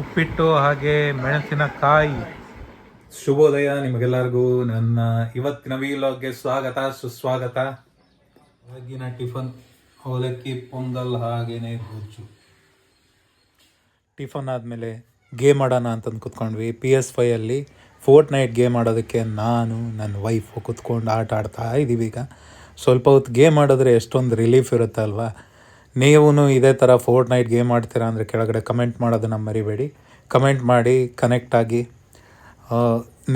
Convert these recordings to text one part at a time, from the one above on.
ಉಪ್ಪಿಟ್ಟು ಹಾಗೆ ಮೆಣಸಿನಕಾಯಿ. ಶುಭೋದಯ ನಿಮಗೆಲ್ಲರಿಗೂ ನನ್ನ ಇವತ್ತಿನ ವೀಲಾಗ್ಗೆ ಸ್ವಾಗತ ಸುಸ್ವಾಗತ. ಬೆಳಗಿನ ಟಿಫನ್ ಅವಲಕ್ಕಿ ಪೊಂಗಲ್ ಹಾಗೇನೆ ಗೊಜ್ಜು. ಟಿಫನ್ ಆದಮೇಲೆ ಗೇಮ್ ಆಡೋಣ ಅಂತಂದು ಕುತ್ಕೊಂಡ್ವಿ. ಪಿ ಎಸ್ ಫೈಯಲ್ಲಿ ಫೋರ್ಟ್ ನೈಟ್ ಗೇಮ್ ಆಡೋದಕ್ಕೆ ನಾನು ನನ್ನ ವೈಫು ಕುತ್ಕೊಂಡು ಆಟ ಆಡ್ತಾ ಇದ್ದೀವಿ ಈಗ. ಸ್ವಲ್ಪ ಹೊತ್ತು ಗೇಮ್ ಆಡಿದ್ರೆ ಎಷ್ಟೊಂದು ರಿಲೀಫ್ ಇರುತ್ತೆ ಅಲ್ವಾ? ನೀವು ಇದೇ ಥರ ಫೋರ್ಟ್ ನೈಟ್ ಗೇಮ್ ಆಡ್ತೀರಾ ಅಂದರೆ ಕೆಳಗಡೆ ಕಮೆಂಟ್ ಮಾಡೋದನ್ನು ಮರಿಬೇಡಿ. ಕಮೆಂಟ್ ಮಾಡಿ ಕನೆಕ್ಟ್ ಆಗಿ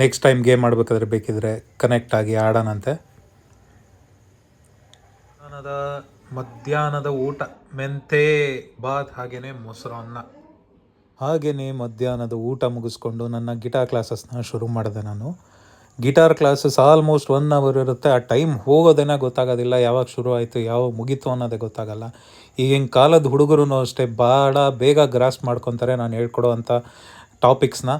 ನೆಕ್ಸ್ಟ್ ಟೈಮ್ ಗೇಮ್ ಆಡಬೇಕಾದ್ರೆ ಬೇಕಿದ್ರೆ ಕನೆಕ್ಟ್ ಆಗಿ ಆಡೋಣಂತೆ. ಮಧ್ಯಾಹ್ನದ ಮಧ್ಯಾಹ್ನದ ಊಟ. ಮೆಂತೆ ಬಾತ್ ಹಾಗೆಯೇ ಮೊಸರನ್ನ ಹಾಗೆಯೇ ಮಧ್ಯಾಹ್ನದ ಊಟ ಮುಗಿಸ್ಕೊಂಡು ನನ್ನ ಗಿಟಾರ್ ಕ್ಲಾಸಸ್ನ ಶುರು ಮಾಡಿದೆ ನಾನು. Guitar classes almost one hour ಇರುತ್ತೆ. ಆ ಟೈಮ್ ಹೋಗೋದೇನೆ ಗೊತ್ತಾಗೋದಿಲ್ಲ. ಯಾವಾಗ ಶುರು ಆಯಿತು ಯಾವಾಗ ಮುಗೀತು ಅನ್ನೋದೇ ಗೊತ್ತಾಗಲ್ಲ. ಈಗಿನ ಕಾಲದ ಹುಡುಗರು ಅಷ್ಟೇ ಭಾಳ ಬೇಗ ಗ್ರಾಸ್ ಮಾಡ್ಕೊತಾರೆ ನಾನು ಹೇಳ್ಕೊಡೋ ಅಂಥ ಟಾಪಿಕ್ಸ್ನ.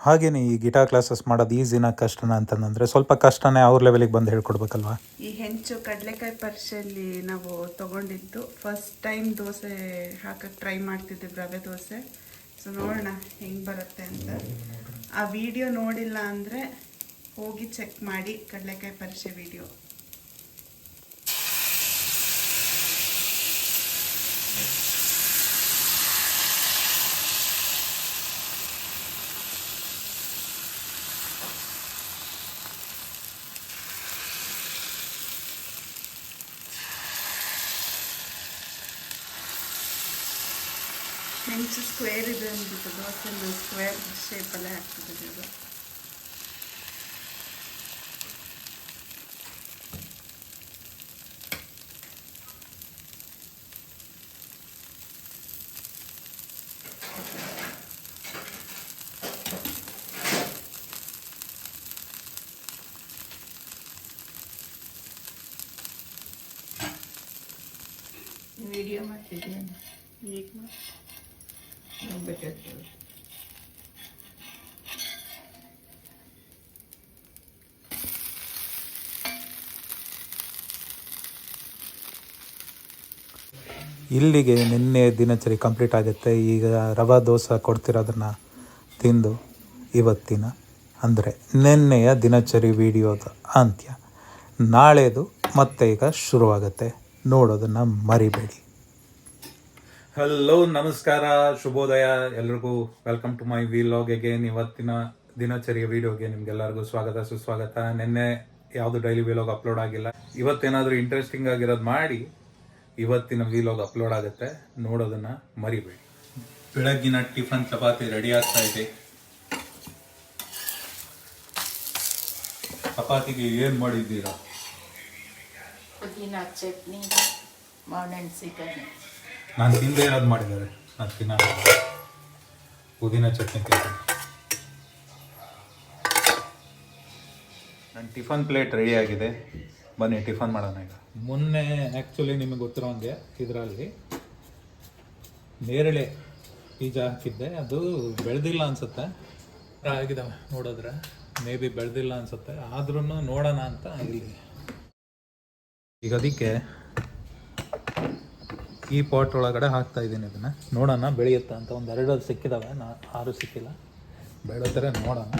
ಹಾಗೆಯೇ ಈ ಗಿಟಾರ್ ಕ್ಲಾಸಸ್ ಮಾಡೋದು ಈಸಿನ ಕಷ್ಟನ ಅಂತಂದರೆ ಸ್ವಲ್ಪ ಕಷ್ಟನೇ ಅವ್ರ ಲೆವೆಲಿಗೆ ಬಂದು ಹೇಳ್ಕೊಡ್ಬೇಕಲ್ವಾ? ಈ ಹೆಂಚು ಕಡಲೆಕಾಯಿ ಪರಿಷೆಯಲ್ಲಿ ನಾವು ತಗೊಂಡಿದ್ದು. ಫಸ್ಟ್ ಟೈಮ್ ದೋಸೆ ಹಾಕಕ್ಕೆ ಟ್ರೈ ಮಾಡ್ತಿದ್ದೆ ರವೆ ದೋಸೆ. ಸೊ ನೋಡೋಣ ಹೆಂಗೆ ಬರುತ್ತೆ ಅಂತ. ಆ ವಿಡಿಯೋ ನೋಡಿಲ್ಲ ಅಂದರೆ ಹೋಗಿ ಚೆಕ್ ಮಾಡಿ ಕಡಲೆಕಾಯಿ ಪರಿಷೆ ವಿಡಿಯೋ. ಹೆಂಚು ಸ್ಕ್ವೇರ್ ಇದೆ ಅಂದ್ಬಿಟ್ಟು ದೋಸೆ ಸ್ಕ್ವೇರ್ ಶೇಪಲ್ಲೇ ಹಾಕ್ತಿದ್ದೀವಿ ಅದು. ವಿಡಿಯೋ ಮಾಡ್ತಿದ್ದೀನಿ ಈಗ ಇಲ್ಲಿಗೆ ನಿನ್ನೆ ದಿನಚರಿ ಕಂಪ್ಲೀಟ್ ಆಗುತ್ತೆ. ಈಗ ರವಾ, ದೋಸೆ ಕೊಡ್ತಿರೋದನ್ನ ತಿಂದು ಇವತ್ತಿನ ಅಂದರೆ ನಿನ್ನೆಯ ದಿನಚರಿ ವಿಡಿಯೋದ ಅಂತ್ಯ. ನಾಳೆದು ಮತ್ತೆ ಈಗ ಶುರುವಾಗುತ್ತೆ. ನೋಡೋದನ್ನು ಮರಿಬೇಡಿ. ಹಲೋ ನಮಸ್ಕಾರ, ಶುಭೋದಯ. ಎಲ್ರಿಗೂ welcome to my vlog again ಇವತ್ತಿನ ದಿನಚರಿಯ ವಿಡಿಯೋಗೆ ನಿಮ್ಗೆಲ್ಲರಿಗೂ ಸ್ವಾಗತ, ಸುಸ್ವಾಗತ. ನಿನ್ನೆ ಯಾವುದು ಡೈಲಿ ವಿಲಾಗ್ ಅಪ್ಲೋಡ್ ಆಗಿಲ್ಲ. ಇವತ್ತೇನಾದರೂ ಇಂಟ್ರೆಸ್ಟಿಂಗ್ ಆಗಿರೋದು ಮಾಡಿ ಇವತ್ತಿನ ವಿಲಾಗ್ ಅಪ್ಲೋಡ್ ಆಗುತ್ತೆ. ನೋಡೋದನ್ನ ಮರಿಬೇಡಿ. ಬೆಳಗ್ಗಿನ ಟಿಫನ್ ಚಪಾತಿ ರೆಡಿ ಆಗ್ತಾ ಇದೆ. ಚಪಾತಿಗೆ ಏನು ಮಾಡಿದ್ದೀರಾ? ಚಟ್ನಿ ನಾನು ತಿಂದೇ ಇರೋದು ಮಾಡಿದ್ದಾರೆ. ನಾನು ತಿನ್ನ ಪುದೀನ ಚಟ್ನಿ ತಿಂತೀನಿ. ನನ್ನ ಟಿಫನ್ ಪ್ಲೇಟ್ ರೆಡಿ ಆಗಿದೆ. ಬನ್ನಿ ಟಿಫನ್ ಮಾಡೋಣ ಈಗ. ಮೊನ್ನೆ ಆ್ಯಕ್ಚುಲಿ ನಿಮಗೆ ಗೊತ್ತಿರೋ ಹಂಗೆ ಇದರಲ್ಲಿ ನೇರಳೆ ಬೀಜ ಹಾಕಿದ್ದೆ. ಅದು ಬೆಳೆದಿಲ್ಲ ಅನಿಸುತ್ತೆ. ಆಗಿದೆ ನೋಡಿದ್ರೆ. ಮೇ ಬಿ ಬೆಳೆದಿಲ್ಲ ಅನಿಸುತ್ತೆ. ಆದ್ರೂ ನೋಡೋಣ ಅಂತ ಇಲ್ಲಿ. ಈಗ ಅದಕ್ಕೆ ಈ ಪಾಟ್ ಒಳಗಡೆ ಹಾಕ್ತಾ ಇದ್ದೀನಿ ಇದನ್ನ ನೋಡೋಣ ಬೆಳೆಯುತ್ತೆ ಅಂತ. ಒಂದು ಎರಡು ಸಿಕ್ಕಿದಾವೆ. ನಾ ಆರು ಸಿಕ್ಕಿಲ್ಲ. ಬೆಳೆತಾರೆ ನೋಡೋಣ.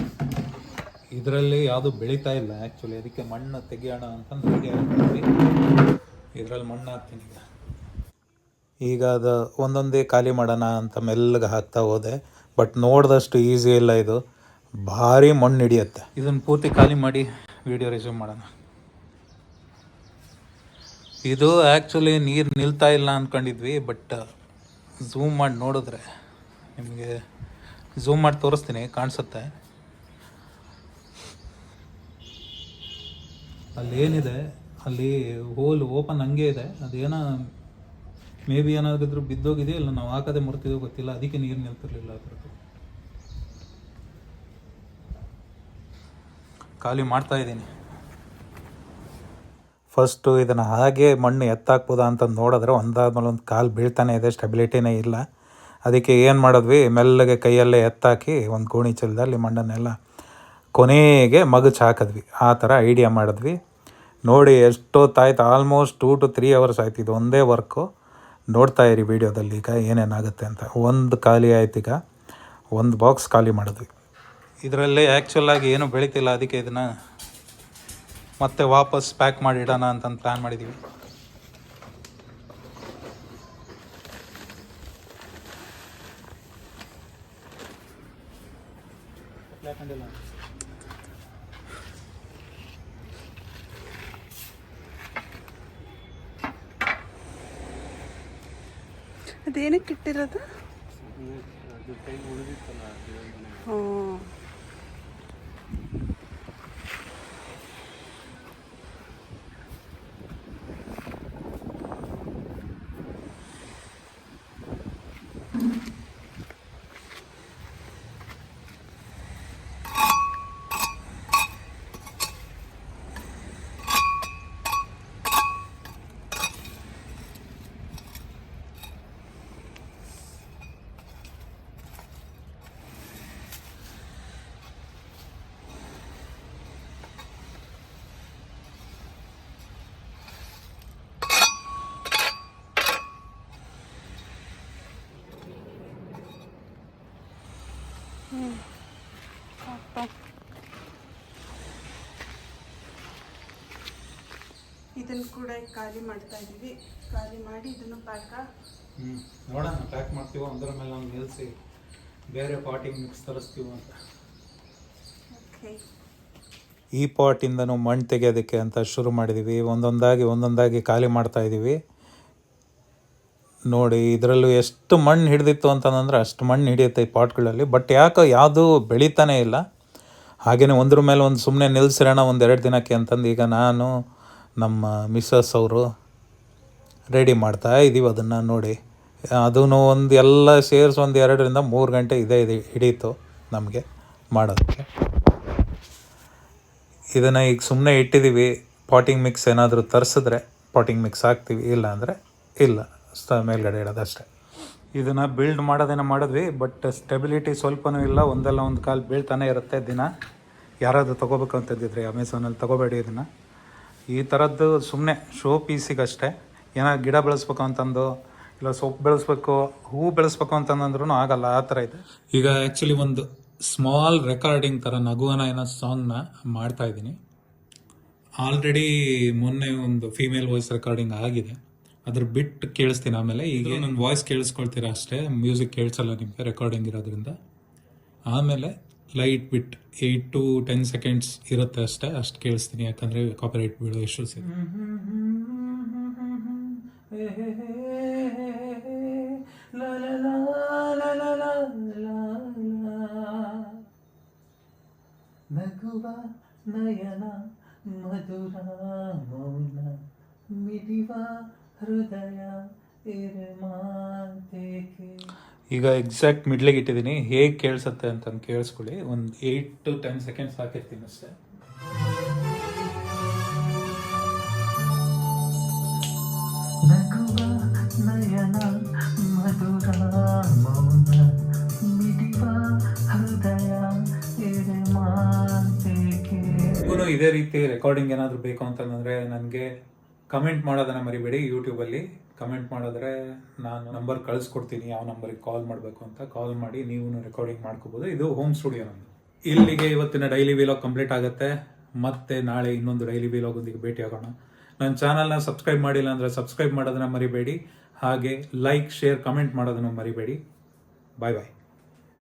ಇದರಲ್ಲಿ ಯಾವುದು ಬೆಳೀತಾ ಇಲ್ಲ ಆ್ಯಕ್ಚುಲಿ ಅದಕ್ಕೆ ಮಣ್ಣು ತೆಗಿಯೋಣ ಅಂತ ರೆಡಿ ಇದರಲ್ಲಿ ಮಣ್ಣು ಹಾಕ್ತೀನಿ ಈಗ. ಈಗ ಅದು ಒಂದೊಂದೇ ಖಾಲಿ ಮಾಡೋಣ ಅಂತ ಮೆಲ್ಲಗೆ ಹಾಕ್ತಾ ಹೋದೆ. ಬಟ್ ನೋಡಿದಷ್ಟು ಈಸಿ ಇಲ್ಲ ಇದು. ಭಾರಿ ಮಣ್ಣು ಹಿಡಿಯುತ್ತೆ. ಇದನ್ನು ಪೂರ್ತಿ ಖಾಲಿ ಮಾಡಿ ವಿಡಿಯೋ ರೆಸ್ಯೂಮ್ ಮಾಡೋಣ. ಇದು ಆ್ಯಕ್ಚುಲಿ ನೀರು ನಿಲ್ತಾ ಇಲ್ಲ ಅಂದ್ಕೊಂಡಿದ್ವಿ ಬಟ್ ಝೂಮ್ ಮಾಡಿ ನೋಡಿದ್ರೆ ನಿಮಗೆ ಝೂಮ್ ಮಾಡಿ ತೋರಿಸ್ತೀನಿ, ಕಾಣಿಸುತ್ತೆ. ಅಲ್ಲಿ ಏನಿದೆ, ಅಲ್ಲಿ ಹೋಲ್ ಓಪನ್ ಹಂಗೆ ಇದೆ, ಅದೇನೋ ಮೇ ಬಿ ಏನಾದರೂ ಬಿದ್ದೋಗಿದೆ ಇಲ್ಲ ನಾವು ಹಾಕದೆ ಮರ್ತಿದೋ ಗೊತ್ತಿಲ್ಲ, ಅದಕ್ಕೆ ನೀರು ನಿಲ್ತಿರ್ಲಿಲ್ಲ ಅದ್ರದ್ದು. ಖಾಲಿ ಮಾಡ್ತಾ ಇದ್ದೀನಿ. ಫಸ್ಟು ಇದನ್ನು ಹಾಗೆ ಮಣ್ಣು ಎತ್ತಾಕ್ಬೋದಾ ಅಂತ ನೋಡಿದ್ರೆ ಒಂದಾದ್ಮೇಲೆ ಒಂದು ಕಾಲು ಬೀಳ್ತಾನೆ ಇದೆ ಸ್ಟೆಬಿಲಿಟಿನೇ ಇಲ್ಲ. ಅದಕ್ಕೆ ಏನು ಮಾಡಿದ್ವಿ? ಮೆಲ್ಲಗೆ ಕೈಯಲ್ಲೇ ಎತ್ತಾಕಿ ಒಂದು ಗೋಣಿ ಚೀಲದಲ್ಲಿ ಮಣ್ಣನ್ನೆಲ್ಲ ಕೊನೆಗೆ ಮಗಚ್ ಹಾಕಿದ್ವಿ ಆ ಥರ ಐಡಿಯಾ ಮಾಡಿದ್ವಿ. ನೋಡಿ ಎಷ್ಟೊತ್ತಾಯ್ತು? Almost two to three hours ಆಯ್ತು. ಇದು ಒಂದೇ ವರ್ಕು ನೋಡ್ತಾ ಇರಿ ವಿಡಿಯೋದಲ್ಲಿ ಈಗ ಏನೇನಾಗುತ್ತೆ ಅಂತ. ಒಂದು ಖಾಲಿ ಆಯ್ತು ಈಗ. ಒಂದು ಬಾಕ್ಸ್ ಖಾಲಿ ಮಾಡಿದ್ವಿ. ಇದರಲ್ಲಿ ಆ್ಯಕ್ಚುಲಾಗಿ ಏನು ಬೆಳೀತಿಲ್ಲ. ಅದಕ್ಕೆ ಇದನ್ನು ಮತ್ತೆ ವಾಪಸ್ ಪ್ಯಾಕ್ ಮಾಡಿ ಇಡೋಣ ಅಂತ ಪ್ಲ್ಯಾನ್ ಮಾಡಿದ್ದೀವಿ ಅದೇನಕ್ಕೆ ಇಟ್ಟಿರೋದು? ಹ್ಞೂ ಇದನ್ನು ಕೂಡ ಖಾಲಿ ಮಾಡ್ತಾ ಇದ್ದೀವಿ. ಖಾಲಿ ಮಾಡಿ ಇದನ್ನು ಪ್ಯಾಕ ಹ್ಞೂ ನೋಡೋಣ ಪ್ಯಾಕ್ ಮಾಡ್ತೀವೋ? ಅಂದ್ರ ಮೇಲೆ ನಾವು ನಿಲ್ಲಿಸಿ ಬೇರೆ ಪಾಟಿಗೆ ಮಿಕ್ಸ್ ತರಿಸ್ತೀವೋ ಅಂತ. ಓಕೆ ಈ ಪಾಟಿಂದನೂ ಮಣ್ಣು ತೆಗೆಯೋದಕ್ಕೆ ಅಂತ ಶುರು ಮಾಡಿದ್ದೀವಿ. ಒಂದೊಂದಾಗಿ ಒಂದೊಂದಾಗಿ ಖಾಲಿ ಮಾಡ್ತಾ ಇದ್ದೀವಿ. ನೋಡಿ, ಇದರಲ್ಲೂ ಎಷ್ಟು ಮಣ್ಣು ಹಿಡಿದಿತ್ತು ಅಂತಂದ್ರೆ ಅಷ್ಟು ಮಣ್ಣು ಹಿಡಿಯುತ್ತೆ ಈ ಪಾಟ್ಗಳಲ್ಲಿ. ಬಟ್ ಯಾಕೆ ಯಾವುದೂ ಬೆಳೀತಾನೆ ಇಲ್ಲ. ಹಾಗೆಯೇ ಒಂದ್ರ ಮೇಲೆ ಒಂದು ಸುಮ್ಮನೆ ನಿಲ್ಲಿಸಿರೋಣ ಒಂದು ಎರಡು ದಿನಕ್ಕೆ ಅಂತಂದು ಈಗ ನಾನು ನಮ್ಮ ಮಿಸ್ಸಸ್ ಅವರು ರೆಡಿ ಮಾಡ್ತಾ ಇದ್ದೀವಿ ಅದನ್ನು ನೋಡಿ. ಅದೂ ಒಂದು ಎಲ್ಲ ಸೇರಿಸಿ ಒಂದು ಎರಡರಿಂದ ಮೂರು ಗಂಟೆ ಇದೇ ಇದೆ ಹಿಡೀತು ನಮಗೆ ಮಾಡೋದಕ್ಕೆ. ಇದನ್ನು ಈಗ ಸುಮ್ಮನೆ ಇಟ್ಟಿದ್ದೀವಿ ಪಾಟಿಂಗ್ ಮಿಕ್ಸ್ ಏನಾದರೂ ತರಿಸಿದ್ರೆ ಪಾಟಿಂಗ್ ಮಿಕ್ಸ್ ಹಾಕ್ತೀವಿ ಇಲ್ಲ ಅಂದರೆ ಇಲ್ಲ. ಸ ಮೇಲ್ಗಡೆ ಇಡೋದು ಅಷ್ಟೇ. ಇದನ್ನು ಬಿಲ್ಡ್ ಮಾಡೋದೇನೋ ಮಾಡಿದ್ವಿ ಬಟ್ ಸ್ಟೆಬಿಲಿಟಿ ಸ್ವಲ್ಪನೂ ಇಲ್ಲ. ಒಂದಲ್ಲ ಒಂದು ಕಾಲು ಬೀಳ್ತಾನೆ ಇರುತ್ತೆ ದಿನ. ಯಾರಾದರೂ ತೊಗೋಬೇಕು ಅಂತಿದ್ದಿದ್ರಿ ಅಮೆಝಾನಲ್ಲಿ ತೊಗೋಬೇಡಿ ಇದನ್ನು. ಈ ಥರದ್ದು ಸುಮ್ಮನೆ ಶೋ ಪೀಸಿಗಷ್ಟೇ ಏನೋ ಗಿಡ ಬೆಳೆಸ್ಬೇಕು ಅಂತಂದು, ಇಲ್ಲ ಸೊಪ್ಪು ಬೆಳೆಸ್ಬೇಕು, ಹೂ ಬೆಳೆಸ್ಬೇಕು ಅಂತಂದ್ರೂ ಆಗಲ್ಲ, ಆ ಥರ ಇದೆ. ಈಗ ಆ್ಯಕ್ಚುಲಿ ಒಂದು ಸ್ಮಾಲ್ ರೆಕಾರ್ಡಿಂಗ್ ಥರ ನಗುವನ ಏನೋ ಸಾಂಗ್ನ ಮಾಡ್ತಾ ಇದ್ದೀನಿ. ಆಲ್ರೆಡಿ ಮೊನ್ನೆ ಒಂದು ಫೀಮೇಲ್ ವಾಯ್ಸ್ ರೆಕಾರ್ಡಿಂಗ್ ಆಗಿದೆ. ಅದ್ರ ಬಿಟ್ಟು ಕೇಳಿಸ್ತೀನಿ ಆಮೇಲೆ. ಈಗ ನನ್ನ ವಾಯ್ಸ್ ಕೇಳಿಸ್ಕೊಳ್ತೀರಾ ಅಷ್ಟೇ? ಮ್ಯೂಸಿಕ್ ಕೇಳಿಸಲ್ಲ ನಿಮಗೆ ರೆಕಾರ್ಡಿಂಗ್ ಇರೋದ್ರಿಂದ. ಆಮೇಲೆ ಲೈಟ್ ಬಿಟ್ ಏಯ್ಟ್ ಟು ಟೆನ್ ಸೆಕೆಂಡ್ಸ್ ಇರುತ್ತೆ ಅಷ್ಟೇ. ಅಷ್ಟು ಕೇಳಿಸ್ತೀನಿ ಯಾಕಂದರೆ ಕಾಪರೇಟ್ ಬೀಳೋ ಇಶ್ಯೂಸ್ ಇದೆ. ನಗುವ ನಯನ ಮಧುರ ಮೌನ ಮಿಡಿವ ಈಗ ಎಕ್ಸಾಕ್ಟ್ ಮಿಡ್ಲಿಗೆ ಇಟ್ಟಿದ್ದೀನಿ. ಹೇಗೆ ಕೇಳಿಸುತ್ತೆ ಅಂತ ಕೇಳಿಸ್ಕೊಳ್ಳಿ. ಒಂದು ಏಯ್ಟ್ ಟು ಟೆನ್ ಸೆಕೆಂಡ್ಸ್ ಹಾಕಿರ್ತೀನಿ ಅಷ್ಟೇ. ಇದೇ ರೀತಿ ರೆಕಾರ್ಡಿಂಗ್ ಏನಾದರೂ ಬೇಕು ಅಂತಂದ್ರೆ ನನಗೆ ಕಮೆಂಟ್ ಮಾಡೋದನ್ನ ಮರಿಬೇಡಿ ಯೂಟ್ಯೂಬಲ್ಲಿ ಕಮೆಂಟ್ ಮಾಡಿದ್ರೆ ನಾನು ನಂಬರ್ ಕಳಿಸ್ಕೊಡ್ತೀನಿ, ಯಾವ ನಂಬರಿಗೆ ಕಾಲ್ ಮಾಡಬೇಕು ಅಂತ ಕಾಲ್ ಮಾಡಿ ನೀವು ರೆಕಾರ್ಡಿಂಗ್ ಮಾಡ್ಕೋಬೋದು. ಇದು ಹೋಮ್ ಸ್ಟುಡಿಯೋ ನಮ್ಮದು ಇಲ್ಲಿಗೆ ಇವತ್ತಿನ ಡೈಲಿ ವಿಲಾಗ್ ಕಂಪ್ಲೀಟ್ ಆಗುತ್ತೆ. ಮತ್ತೆ ನಾಳೆ ಇನ್ನೊಂದು ಡೈಲಿ ವಿಲಾಗೊಂದಿಗೆ ಭೇಟಿ ಆಗೋಣ. ನನ್ನ ಚಾನಲ್ನ ಸಬ್ಸ್ಕ್ರೈಬ್ ಮಾಡಿಲ್ಲ ಅಂದರೆ ಸಬ್ಸ್ಕ್ರೈಬ್ ಮಾಡೋದನ್ನ ಮರಿಬೇಡಿ. ಹಾಗೆ ಲೈಕ್ ಶೇರ್ ಕಮೆಂಟ್ ಮಾಡೋದನ್ನು ಮರಿಬೇಡಿ. ಬಾಯ್ ಬಾಯ್